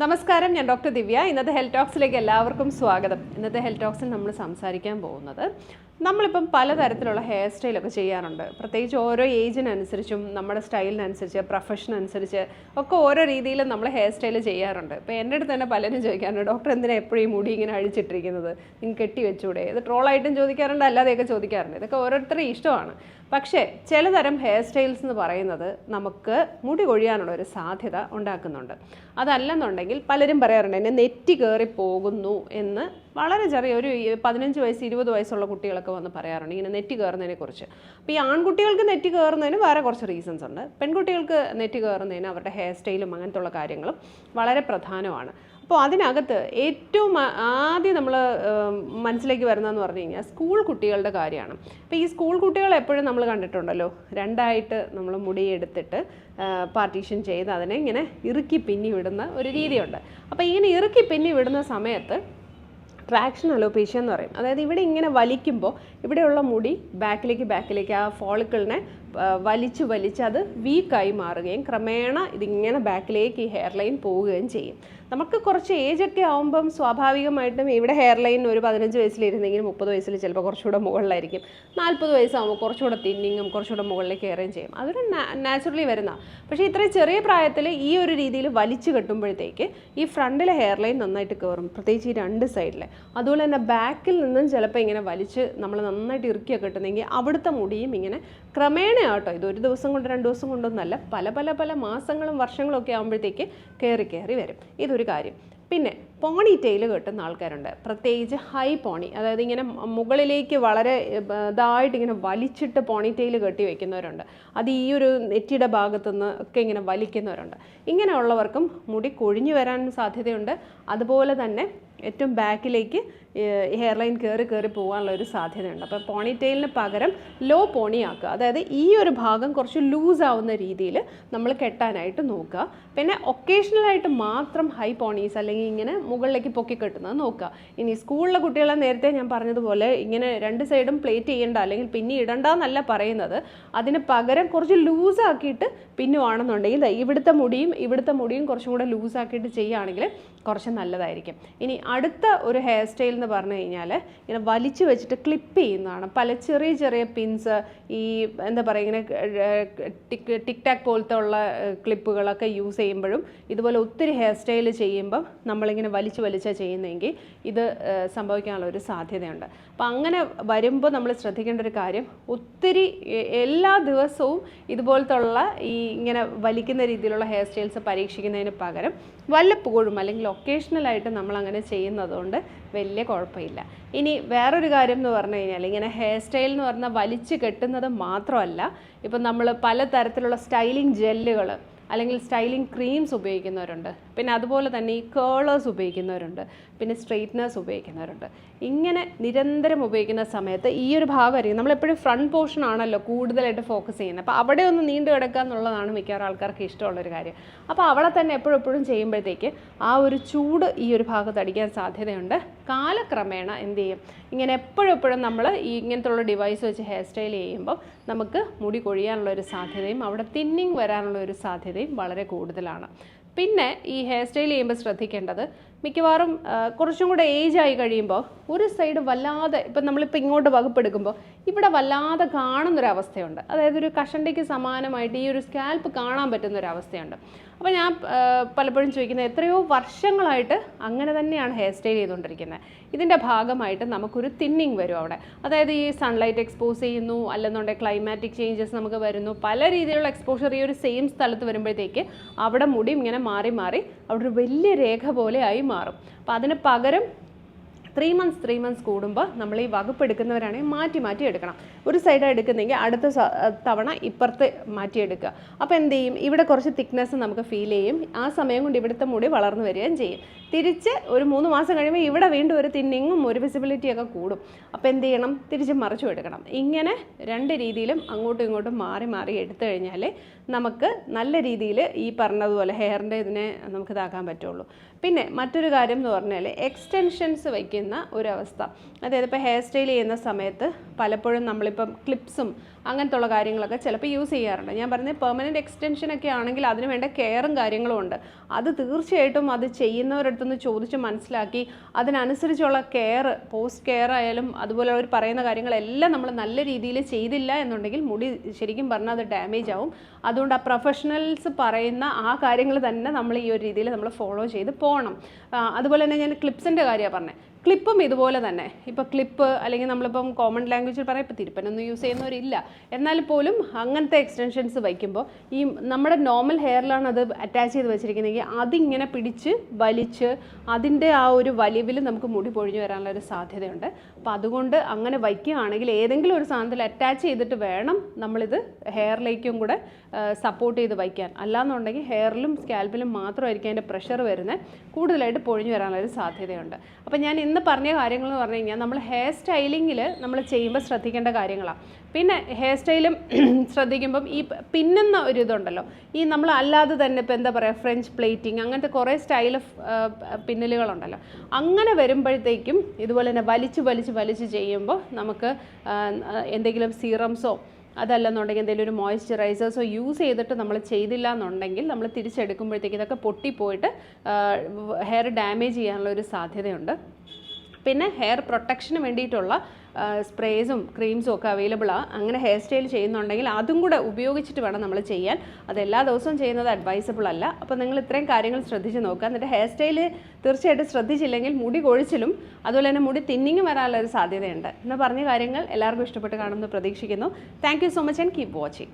നമസ്കാരം ഞാൻ ഡോക്ടർ ദിവ്യ. ഇന്നത്തെ ഹെൽത്ത് ടോക്സിലേക്ക് എല്ലാവർക്കും സ്വാഗതം. ഇന്നത്തെ ഹെൽത്ത് ടോക്സിൽ നമ്മൾ സംസാരിക്കാൻ പോകുന്നത് നമ്മളിപ്പം പലതരത്തിലുള്ള ഹെയർ സ്റ്റൈലൊക്കെ ചെയ്യാറുണ്ട്. പ്രത്യേകിച്ച് ഓരോ ഏജിനനുസരിച്ചും നമ്മുടെ സ്റ്റൈലിനനുസരിച്ച് പ്രൊഫഷനുസരിച്ച് ഒക്കെ ഓരോ രീതിയിലും നമ്മൾ ഹെയർ സ്റ്റൈൽ ചെയ്യാറുണ്ട്. ഇപ്പോൾ എന്റെ അടുത്ത് തന്നെ പലരും ചോദിക്കാറുണ്ട് ഡോക്ടർ എന്തിനാ എപ്പോഴും ഈ മുടി ഇങ്ങനെ അഴിച്ചിട്ടിരിക്കുന്നത്? നിങ്ങൾ കെട്ടി വെച്ചൂടെ? ഇത് ട്രോളായിട്ടും ചോദിക്കാറുണ്ട് അല്ലാതെയൊക്കെ ചോദിക്കാറുണ്ട്. ഇതൊക്കെ ഓരോരുത്തരുടെ ഇഷ്ടമാണ്. പക്ഷേ ചിലതരം ഹെയർ സ്റ്റൈൽസ് എന്ന് പറയുന്നത് നമുക്ക് മുടി കൊഴിയാനുള്ള ഒരു സാധ്യത ഉണ്ടാക്കുന്നുണ്ട്. അതല്ലെന്നുണ്ടെങ്കിൽ പലരും പറയാറുണ്ട് എന്നെ നെറ്റി കയറി പോകുന്നു എന്ന് വളരെ ചെറിയ ഒരു പതിനഞ്ച് വയസ്സ് ഇരുപത് വയസ്സുള്ള കുട്ടികളൊക്കെ വന്ന് പറയാറുണ്ട് ഇങ്ങനെ നെറ്റ് കയറുന്നതിനെ കുറിച്ച്. അപ്പോൾ ഈ ആൺകുട്ടികൾക്ക് നെറ്റ് കയറുന്നതിന് വേറെ കുറച്ച് റീസൺസ് ഉണ്ട്. പെൺകുട്ടികൾക്ക് നെറ്റ് കയറുന്നതിന് അവരുടെ ഹെയർ സ്റ്റൈലും അങ്ങനത്തെ ഉള്ള കാര്യങ്ങളും വളരെ പ്രധാനമാണ്. അപ്പോൾ അതിനകത്ത് ഏറ്റവും ആദ്യം നമ്മൾ മനസ്സിലേക്ക് വരുന്നതെന്ന് പറഞ്ഞു കഴിഞ്ഞാൽ സ്കൂൾ കുട്ടികളുടെ കാര്യമാണ്. അപ്പോൾ ഈ സ്കൂൾ കുട്ടികൾ എപ്പോഴും നമ്മൾ കണ്ടിട്ടുണ്ടല്ലോ രണ്ടായിട്ട് നമ്മൾ മുടിയെടുത്തിട്ട് പാർട്ടീഷൻ ചെയ്ത് അതിനെ ഇങ്ങനെ ഇറുക്കി പിന്നി വിടുന്ന ഒരു രീതിയുണ്ട്. അപ്പോൾ ഇങ്ങനെ ഇറുക്കി പിന്നി വിടുന്ന സമയത്ത് ട്രാക്ഷൻ അലോപേഷ്യ എന്ന് പറയും. അതായത് ഇവിടെ ഇങ്ങനെ വലിക്കുമ്പോൾ ഇവിടെയുള്ള മുടി ബാക്കിലേക്ക് ബാക്കിലേക്ക് ആ ഫോളിക്കിളിനെ വലിച്ച് വലിച്ച് അത് വീക്കായി മാറുകയും ക്രമേണ ഇതിങ്ങനെ ബാക്കിലേക്ക് ഈ ഹെയർ ലൈൻ പോവുകയും ചെയ്യും. നമുക്ക് കുറച്ച് ഏജ് ഒക്കെ ആകുമ്പം സ്വാഭാവികമായിട്ടും ഇവിടെ ഹെയർ ലൈൻ ഒരു പതിനഞ്ച് വയസ്സിലിരുന്നെങ്കിൽ മുപ്പത് വയസ്സിൽ ചിലപ്പോൾ കുറച്ചുകൂടെ മുകളിലായിരിക്കും. നാൽപ്പത് വയസ്സാകുമ്പോൾ കുറച്ചുകൂടെ തിന്നിങ്ങും കുറച്ചുകൂടെ മുകളിലേക്ക് കയറുകയും ചെയ്യും. അതൊരു നാച്ചുറലി വരുന്ന. പക്ഷേ ഇത്രയും ചെറിയ പ്രായത്തിൽ ഈ ഒരു രീതിയിൽ വലിച്ചു കെട്ടുമ്പോഴത്തേക്ക് ഈ ഫ്രണ്ടിലെ ഹെയർ ലൈൻ നന്നായിട്ട് കയറും. പ്രത്യേകിച്ച് ഈ രണ്ട് സൈഡിലെ അതുപോലെ തന്നെ ബാക്കിൽ നിന്നും ചിലപ്പോൾ ഇങ്ങനെ വലിച്ച് നമ്മൾ നന്നായിട്ട് ഇറുക്കിയൊക്കെ കിട്ടുന്നെങ്കിൽ അവിടുത്തെ മുടിയും ഇങ്ങനെ ക്രമേണ ആട്ടോ ഇത് ഒരു ദിവസം കൊണ്ട് രണ്ട് ദിവസം കൊണ്ടൊന്നല്ല. പല പല പല മാസങ്ങളും വർഷങ്ങളും ഒക്കെ ആകുമ്പോഴത്തേക്ക് കയറി കയറി വരും. ഇതൊരു കാര്യം. പിന്നെ പോണി ടെയിൽ കെട്ടുന്ന ആൾക്കാരുണ്ട്. പ്രത്യേകിച്ച് ഹൈ പോണി. അതായത് ഇങ്ങനെ മുകളിലേക്ക് വളരെ ഇതായിട്ട് ഇങ്ങനെ വലിച്ചിട്ട് പോണി ടെയിൽ കെട്ടി വെക്കുന്നവരുണ്ട്. അത് ഈ ഒരു നെറ്റിയുടെ ഭാഗത്തുനിന്ന് ഒക്കെ ഇങ്ങനെ വലിക്കുന്നവരുണ്ട്. ഇങ്ങനെയുള്ളവർക്കും മുടി കൊഴിഞ്ഞു വരാൻ സാധ്യതയുണ്ട്. അതുപോലെ തന്നെ ഏറ്റവും ബാക്കിലേക്ക് ഹെയർലൈൻ കയറി കയറി പോകാനുള്ള ഒരു സാധ്യതയുണ്ട്. അപ്പോൾ പോണി ടെയിലിന് പകരം ലോ പോണി ആക്കുക. അതായത് ഈ ഒരു ഭാഗം കുറച്ച് ലൂസ് ആവുന്ന രീതിയിൽ നമ്മൾ കെട്ടാനായിട്ട് നോക്കുക. പിന്നെ ഒക്കേഷണലായിട്ട് മാത്രം ഹൈ പോണീസ് അല്ലെങ്കിൽ ഇങ്ങനെ മുകളിലേക്ക് പൊക്കി കെട്ടുന്നത്. നോക്കുക. ഇനി സ്കൂളിലെ കുട്ടികളെ നേരത്തെ ഞാൻ പറഞ്ഞതുപോലെ ഇങ്ങനെ രണ്ട് സൈഡും പ്ലേറ്റ് ചെയ്യേണ്ട അല്ലെങ്കിൽ പിന്നെ ഇടണ്ട എന്നല്ല പറയുന്നത്. അതിന് പകരം കുറച്ച് ലൂസാക്കിയിട്ട് പിന്നുവാണെന്നുണ്ടെങ്കിൽ ഇവിടുത്തെ മുടിയും ഇവിടുത്തെ മുടിയും കുറച്ചും കൂടെ ലൂസാക്കിയിട്ട് ചെയ്യുകയാണെങ്കിൽ കുറച്ച് നല്ലതായിരിക്കും. ഇനി അടുത്ത ഒരു ഹെയർ സ്റ്റൈൽ എന്ന് പറഞ്ഞു കഴിഞ്ഞാൽ ഇങ്ങനെ വലിച്ചു വെച്ചിട്ട് ക്ലിപ്പ് ചെയ്യുന്നതാണ്. പല ചെറിയ ചെറിയ പിൻസ് ഈ എന്താ പറയുക ഇങ്ങനെ ടിക് ടിക് ടാക് പോലത്തെ ഉള്ള ക്ലിപ്പുകളൊക്കെ യൂസ് ചെയ്യുമ്പോഴും ഇതുപോലെ ഒത്തിരി ഹെയർ സ്റ്റൈൽ ചെയ്യുമ്പം നമ്മളിങ്ങനെ വലിച്ചു വലിച്ചാൽ ചെയ്യുന്നതെങ്കിൽ ഇത് സംഭവിക്കാനുള്ള ഒരു സാധ്യതയുണ്ട്. അപ്പം അങ്ങനെ വരുമ്പോൾ നമ്മൾ ശ്രദ്ധിക്കേണ്ട ഒരു കാര്യം ഒത്തിരി എല്ലാ ദിവസവും ഇതുപോലത്തുള്ള ഈ ഇങ്ങനെ വലിക്കുന്ന രീതിയിലുള്ള ഹെയർ സ്റ്റൈൽസ് പരീക്ഷിക്കുന്നതിന് പകരം വല്ലപ്പോഴും അല്ലെങ്കിൽ ഒക്കേഷണലായിട്ട് നമ്മൾ അങ്ങനെ ചെയ്യുന്നതുകൊണ്ട് വലിയ കുഴപ്പമില്ല. ഇനി വേറൊരു കാര്യം എന്ന് പറഞ്ഞു കഴിഞ്ഞാൽ ഇങ്ങനെ ഹെയർ സ്റ്റൈൽ എന്ന് പറഞ്ഞാൽ വലിച്ച് കെട്ടുന്നത് മാത്രമല്ല ഇപ്പം നമ്മൾ പലതരത്തിലുള്ള സ്റ്റൈലിംഗ് ജെല്ലുകൾ അല്ലെങ്കിൽ സ്റ്റൈലിംഗ് ക്രീംസ് ഉപയോഗിക്കുന്നവരുണ്ട്. പിന്നെ അതുപോലെ തന്നെ ഈ കേളേഴ്സ് ഉപയോഗിക്കുന്നവരുണ്ട്. പിന്നെ സ്ട്രെയിറ്റ്നേഴ്സ് ഉപയോഗിക്കുന്നവരുണ്ട്. ഇങ്ങനെ നിരന്തരം ഉപയോഗിക്കുന്ന സമയത്ത് ഈ ഒരു ഭാഗമായിരിക്കും നമ്മളെപ്പോഴും ഫ്രണ്ട് പോർഷൻ ആണല്ലോ കൂടുതലായിട്ട് ഫോക്കസ് ചെയ്യുന്നത്. അപ്പോൾ അവിടെ ഒന്ന് നീണ്ടു കിടക്കുക എന്നുള്ളതാണ് മിക്കവാറും ആൾക്കാർക്ക് ഇഷ്ടമുള്ളൊരു കാര്യം. അപ്പോൾ അവിടെ തന്നെ എപ്പോഴും എപ്പോഴും ചെയ്യുമ്പോഴത്തേക്ക് ആ ഒരു ചൂട് ഈ ഒരു ഭാഗത്ത് അടിക്കാൻ സാധ്യതയുണ്ട്. കാലക്രമേണ എന്ത് ചെയ്യും? ഇങ്ങനെ എപ്പോഴും എപ്പോഴും നമ്മൾ ഈ ഇങ്ങനത്തുള്ള ഡിവൈസ് വെച്ച് ഹെയർ സ്റ്റൈൽ ചെയ്യുമ്പോൾ നമുക്ക് മുടി കൊഴിയാനുള്ള ഒരു സാധ്യതയും അവിടെ തിന്നിങ് വരാനുള്ള ഒരു സാധ്യതയും വളരെ കൂടുതലാണ്. പിന്നെ ഈ ഹെയർ സ്റ്റൈൽ ചെയ്യുമ്പോൾ ശ്രദ്ധിക്കേണ്ടത് മിക്കവാറും കുറച്ചും കൂടെ ഏജ് ആയി കഴിയുമ്പോൾ ഒരു സൈഡ് വല്ലാതെ ഇപ്പം നമ്മളിപ്പോൾ ഇങ്ങോട്ട് വകുപ്പെടുക്കുമ്പോൾ ഇവിടെ വല്ലാതെ കാണുന്നൊരവസ്ഥയുണ്ട്. അതായത് ഒരു കഷണ്ടിക്ക് സമാനമായിട്ട് ഈ ഒരു സ്കാൽപ്പ് കാണാൻ പറ്റുന്നൊരവസ്ഥയുണ്ട്. അപ്പോൾ ഞാൻ പലപ്പോഴും ചോദിക്കുന്നത് എത്രയോ വർഷങ്ങളായിട്ട് അങ്ങനെ തന്നെയാണ് ഹെയർ സ്റ്റൈൽ ചെയ്തുകൊണ്ടിരിക്കുന്നത്. ഇതിന്റെ ഭാഗമായിട്ട് നമുക്കൊരു തിന്നിങ് വരും അവിടെ. അതായത് ഈ സൺലൈറ്റ് എക്സ്പോസ് ചെയ്യുന്നു അല്ലെന്നുണ്ടെങ്കിൽ ക്ലൈമാറ്റിക് ചേഞ്ചസ് നമുക്ക് വരുന്നു പല രീതിയിലുള്ള എക്സ്പോഷർ ഈ ഒരു സെയിം സ്ഥലത്ത് വരുമ്പോഴത്തേക്ക് അവിടെ മുടി ഇങ്ങനെ മാറി മാറി അവിടെ ഒരു വലിയ രേഖ പോലെ ആയി മാറും. അപ്പോൾ അതിന് പകരം ത്രീ മന്ത്സ് ത്രീ മന്ത്സ് കൂടുമ്പോൾ നമ്മൾ ഈ വകുപ്പ് എടുക്കുന്നവരാണെങ്കിൽ മാറ്റി മാറ്റി എടുക്കണം. ഒരു സൈഡ് എടുക്കുന്നെങ്കിൽ അടുത്ത തവണ ഇപ്പുറത്ത് മാറ്റിയെടുക്കുക അപ്പോൾ എന്ത് ചെയ്യും? ഇവിടെ കുറച്ച് തിക്നെസ് നമുക്ക് ഫീൽ ചെയ്യും. ആ സമയം കൊണ്ട് ഇവിടുത്തെ മുടി വളർന്നു വരികയും ചെയ്യും. തിരിച്ച് ഒരു മൂന്ന് മാസം കഴിയുമ്പോൾ ഇവിടെ വീണ്ടും ഒരു തിന്നിങ്ങും ഒരു വിസിബിലിറ്റി ഒക്കെ കൂടും. അപ്പോൾ എന്ത് ചെയ്യണം? തിരിച്ച് മറിച്ചു എടുക്കണം. ഇങ്ങനെ രണ്ട് രീതിയിലും അങ്ങോട്ടും ഇങ്ങോട്ടും മാറി മാറി എടുത്തു കഴിഞ്ഞാൽ നമുക്ക് നല്ല രീതിയിൽ ഈ പറഞ്ഞതുപോലെ ഹെയറിന്റെ ഇതിനെ നമുക്ക് ഇതാക്കാൻ പറ്റുള്ളൂ. പിന്നെ മറ്റൊരു കാര്യം എന്ന് പറഞ്ഞാൽ എക്സ്റ്റെൻഷൻസ് വയ്ക്കുന്ന ഒരവസ്ഥ. അതായത് ഇപ്പോൾ ഹെയർ സ്റ്റൈൽ ചെയ്യുന്ന സമയത്ത് പലപ്പോഴും നമ്മളിപ്പം ക്ലിപ്സും അങ്ങനത്തെ ഉള്ള കാര്യങ്ങളൊക്കെ ചിലപ്പോൾ യൂസ് ചെയ്യാറുണ്ട്. ഞാൻ പറഞ്ഞത് പെർമനന്റ് എക്സ്റ്റൻഷൻ ഒക്കെ ആണെങ്കിൽ അതിന് വേണ്ട കെയറും കാര്യങ്ങളും ഉണ്ട്. അത് തീർച്ചയായിട്ടും അത് ചെയ്യുന്നവരടുത്തുനിന്ന് ചോദിച്ച് മനസ്സിലാക്കി അതിനനുസരിച്ചുള്ള കെയർ പോസ്റ്റ് കെയർ ആയാലും അതുപോലെ അവർ പറയുന്ന കാര്യങ്ങളെല്ലാം നമ്മൾ നല്ല രീതിയിൽ ചെയ്തില്ല എന്നുണ്ടെങ്കിൽ മുടി ശരിക്കും പറഞ്ഞാൽ അത് ഡാമേജ് ആവും. അതുകൊണ്ട് ആ പ്രൊഫഷണൽസ് പറയുന്ന ആ കാര്യങ്ങൾ തന്നെ നമ്മൾ ഈ ഒരു രീതിയിൽ നമ്മൾ ഫോളോ ചെയ്ത് പോകണം അതുപോലെ തന്നെ ഞാൻ ക്ലിപ്സിന്റെ കാര്യമാണ് പറഞ്ഞത്. ക്ലിപ്പും ഇതുപോലെ തന്നെ. ഇപ്പോൾ ക്ലിപ്പ് അല്ലെങ്കിൽ നമ്മളിപ്പം കോമൺ ലാംഗ്വേജിൽ പറയാം ഇപ്പോൾ തിരുപ്പനൊന്നും യൂസ് ചെയ്യുന്നവരില്ല. എന്നാൽ പോലും അങ്ങനത്തെ എക്സ്റ്റൻഷൻസ് വയ്ക്കുമ്പോൾ ഈ നമ്മുടെ നോർമൽ ഹെയറിലാണ് അത് അറ്റാച്ച് ചെയ്ത് വെച്ചിരിക്കുന്നതെങ്കിൽ അതിങ്ങനെ പിടിച്ച് വലിച്ച് അതിന്റെ ആ ഒരു വലിവിൽ നമുക്ക് മുടി പൊഴിഞ്ഞു വരാനുള്ള ഒരു സാധ്യതയുണ്ട്. അപ്പോൾ അതുകൊണ്ട് അങ്ങനെ വയ്ക്കുകയാണെങ്കിൽ ഏതെങ്കിലും ഒരു സാധനത്തിൽ അറ്റാച്ച് ചെയ്തിട്ട് വേണം നമ്മളിത് ഹെയറിലേക്കും കൂടെ സപ്പോർട്ട് ചെയ്ത് വയ്ക്കാൻ. അല്ലാന്നുണ്ടെങ്കിൽ ഹെയറിലും സ്കാൽപ്പിലും മാത്രമായിരിക്കും അതിന്റെ പ്രഷർ വരുന്നത്. കൂടുതലായിട്ട് പൊഴിഞ്ഞു വരാനുള്ളൊരു സാധ്യതയുണ്ട്. അപ്പോൾ ഞാൻ ഇന്ന് പറഞ്ഞ കാര്യങ്ങൾ എന്ന് പറഞ്ഞു കഴിഞ്ഞാൽ നമ്മൾ ഹെയർ സ്റ്റൈലിങ്ങിൽ നമ്മൾ ചെയ്യുമ്പോൾ ശ്രദ്ധിക്കേണ്ട കാര്യങ്ങളാണ് പിന്നെ ഹെയർ സ്റ്റൈലും ശ്രദ്ധിക്കുമ്പം ഈ പിന്നുന്ന ഒരു ഇതുണ്ടല്ലോ. ഈ നമ്മൾ അല്ലാതെ തന്നെ ഇപ്പോൾ എന്താ പറയുക ഫ്രഞ്ച് പ്ലേറ്റിംഗ് അങ്ങനത്തെ കുറേ സ്റ്റൈൽ പിന്നലുകളുണ്ടല്ലോ. അങ്ങനെ വരുമ്പോഴത്തേക്കും ഇതുപോലെ തന്നെ വലിച്ച് വലിച്ച് വലിച്ച് ചെയ്യുമ്പോൾ നമുക്ക് എന്തെങ്കിലും സീറംസോ അതല്ലെന്നുണ്ടെങ്കിൽ എന്തെങ്കിലും ഒരു മോയ്സ്ചറൈസേഴ്സോ യൂസ് ചെയ്തിട്ട് നമ്മൾ ചെയ്തില്ല എന്നുണ്ടെങ്കിൽ നമ്മൾ തിരിച്ചെടുക്കുമ്പോഴത്തേക്ക് ഇതൊക്കെ പൊട്ടിപ്പോയിട്ട് ഹെയർ ഡാമേജ് ചെയ്യാനുള്ള ഒരു സാധ്യതയുണ്ട്. പിന്നെ ഹെയർ പ്രൊട്ടക്ഷന് വേണ്ടിയിട്ടുള്ള സ്പ്രേസും ക്രീംസും ഒക്കെ അവൈലബിൾ ആണ് അങ്ങനെ ഹെയർ സ്റ്റൈൽ ചെയ്യുന്നുണ്ടെങ്കിൽ അതും കൂടെ ഉപയോഗിച്ചിട്ട് വേണം നമ്മൾ ചെയ്യാൻ. അത് എല്ലാ ദിവസവും ചെയ്യുന്നത് അഡ്വൈസബിൾ അല്ല. അപ്പോൾ നിങ്ങൾ ഇത്രയും കാര്യങ്ങൾ ശ്രദ്ധിച്ച് നോക്കുക. എന്നിട്ട് ഹെയർ സ്റ്റൈൽ തീർച്ചയായിട്ടും ശ്രദ്ധിച്ചില്ലെങ്കിൽ മുടി കൊഴിച്ചിലും അതുപോലെ തന്നെ മുടി തിന്നിങ്ങും വരാനുള്ള ഒരു സാധ്യതയുണ്ട്. എന്ന് പറഞ്ഞ കാര്യങ്ങൾ എല്ലാവർക്കും ഇഷ്ടപ്പെട്ട് കാണുമെന്ന് പ്രതീക്ഷിക്കുന്നു. Thank so much and keep watching